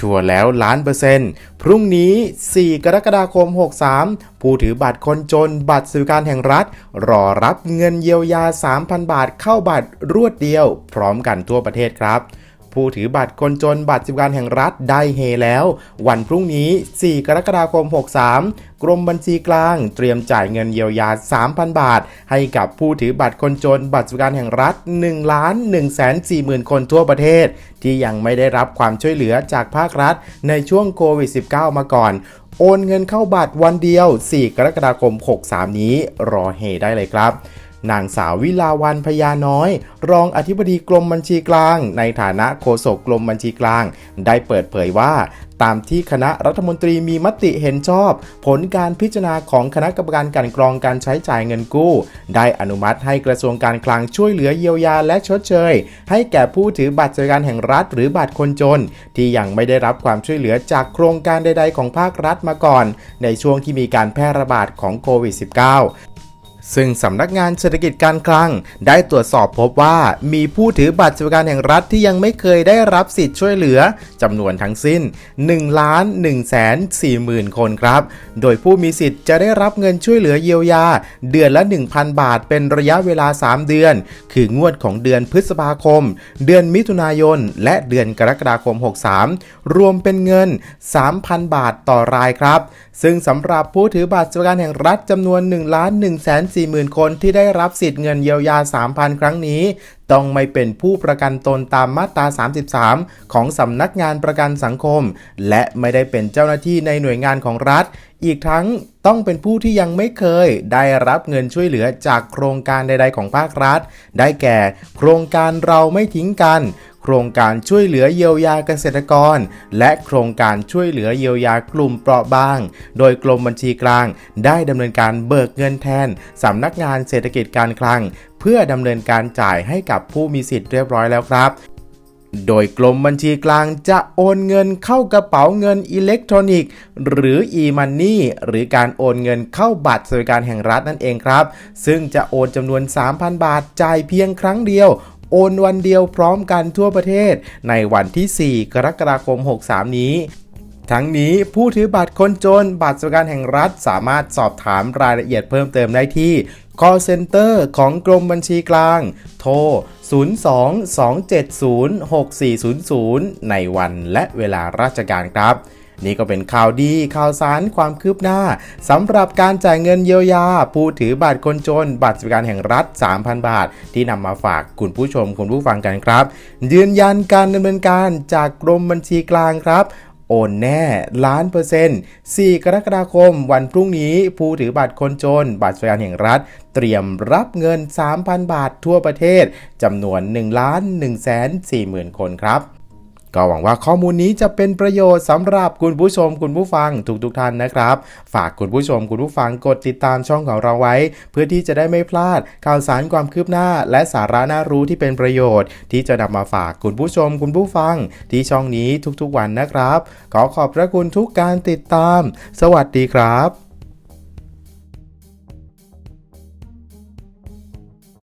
ชัวร์แล้วล้านเปอร์เซ็นต์พรุ่งนี้ 4 กรกฎาคม 63 ผู้ถือบัตรคนจนบัตรสวัสดิการแห่งรัฐ รอรับเงินเยียวยา 3,000 บาทเข้าบัตรรวดเดียว พร้อมกันทั่วประเทศครับ ผู้ถือบัตรคนจนบัตรสวัสดิการแห่งรัฐได้เฮแล้ว วันพรุ่งนี้ 4 กรกฎาคม 63 กรมบัญชีกลางเตรียมจ่ายเงินเยียวยา 3,000 บาท ให้กับผู้ถือบัตรคนจนบัตรสวัสดิการแห่งรัฐ1ล้าน1 4หมื่นคนทั่วประเทศ ที่ยังไม่ได้รับความช่วยเหลือจากภาครัฐในช่วงโควิด -19 มาก่อนโอนเงินเข้าบัตรวันเดียว 4 กรกฎาคม 63 นี้ รอเฮได้เลยครับ นางสาววิลาวันพญาน้อย รองอธิบดีกรมบัญชีกลาง ในฐานะโฆษกกรมบัญชีกลาง ได้เปิดเผยว่าตามที่คณะรัฐมนตรีมีมติเห็นชอบ ผลการพิจารณาของคณะกรรมการกลันกรองการใช้จ่ายเงินกู้ ได้อนุมัติให้กระทรวงการคลังช่วยเหลือเยียวยาและชดเชย ให้แก่ผู้ถือบัตรสวัสดิการแห่งรัฐหรือบัตรคนจน ที่ยังไม่ได้รับความช่วยเหลือจากโครงการใด ๆ ของภาครัฐมาก่อน ในช่วงที่มีการแพร่ระบาดของโควิด -19 ซึ่งสำนักงานเศรษฐกิจการคลัง ได้ตรวจสอบพบว่ามีผู้ถือบัตรสวัสดิการแห่งรัฐที่ยังไม่เคยได้รับสิทธิ์ช่วยเหลือจำนวนทั้งสิ้น1ล้าน1แสน4หมื่นคนครับ โดยผู้มีสิทธิ์จะได้รับเงินช่วยเหลือเยียวยา เดือนละ 1,000 บาท เป็นระยะเวลา 3 เดือน คืองวดของเดือนพฤษภาคม เดือนมิถุนายน และเดือนกรกฎาคม 63 รวมเป็นเงิน 3,000 บาทต่อรายครับ ซึ่งสำหรับผู้ถือบัตรสวัสดิการแห่งรัฐจำนวน1ล้าน1แสน4หมื่นคนที่ได้รับสิทธิ์เงินเยียวยา 3,000 ครั้งนี้ ต้องไม่เป็นผู้ประกันตนตามมาตรา 33 ของสำนักงานประกันสังคม และไม่ได้เป็นเจ้าหน้าที่ในหน่วยงานของรัฐ อีกทั้งต้องเป็นผู้ที่ยังไม่เคย ได้รับเงินช่วยเหลือจากโครงการใด ๆ ของภาครัฐ ได้แก่ โครงการเราไม่ทิ้งกัน โครงการช่วยเหลือเยียวยาเกษตรกร และโครงการช่วยเหลือเยียวยากลุ่มเปราะบาง โดยกรมบัญชีกลาง ได้ดำเนินการเบิกเงินแทนสำนักงานเศรษฐกิจการคลัง เพื่อดำเนินการจ่ายให้กับผู้มีสิทธิ์เรียบร้อยแล้วครับโดยกรมบัญชีกลางจะโอนเงินเข้ากระเป๋าเงินอิเล็กทรอนิกส์ หรือ e-money หรือการโอนเงินเข้าบัตรสวัสดิการแห่งรัฐนั่นเองครับ ซึ่งจะโอนจำนวน 3,000 บาทจ่ายเพียงครั้งเดียว โอนวันเดียวพร้อมกันทั่วประเทศ ในวันที่ 4 กรกฎาคม 63 นี้ทั้งนี้ผู้ถือบัตรคนจน บัตรสวัสดิการแห่งรัฐสามารถสอบถามรายละเอียดเพิ่มเติมได้ที่ call center ของกรมบัญชีกลาง โทร 02-270-6400 ในวันและเวลาราชการครับ นี่ก็เป็นข่าวดีข่าวสารความคืบหน้าสำหรับการจ่ายเงินเยียวยา ผู้ถือบัตรคนจน บัตรสวัสดิการแห่งรัฐ 3,000 บาท ที่นำมาฝากคุณผู้ชมคุณผู้ฟังกันครับ ยืนยันการดำเนินการจากกรมบัญชีกลางครับโอนแน่ล้านเปอร์เซ็นต์ 4 กรกฎาคม วันพรุ่งนี้ผู้ถือบัตรคนจน บัตรสวัสดิการแห่งรัฐ เตรียมรับเงิน 3,000 บาททั่วประเทศจำนวน 1 ล้าน1แสน4หมื่นคนครับ ก็หวังว่าข้อมูลนี้จะเป็นประโยชน์สำหรับคุณผู้ชมคุณผู้ฟังทุกๆทท่านนะครับ ฝากคุณผู้ชมคุณผู้ฟังกดติดตามช่องของเราไว้ เพื่อที่จะได้ไม่พลาดข่าวสารความคืบหน้า และสาระน่ารู้ที่เป็นประโยชน์ ที่จะนำมาฝากคุณผู้ชมคุณผู้ฟัง ที่ช่องนี้ทุกๆวันนะครับ ขอขอบพระคุณทุกการติดตาม สวัสดีครับ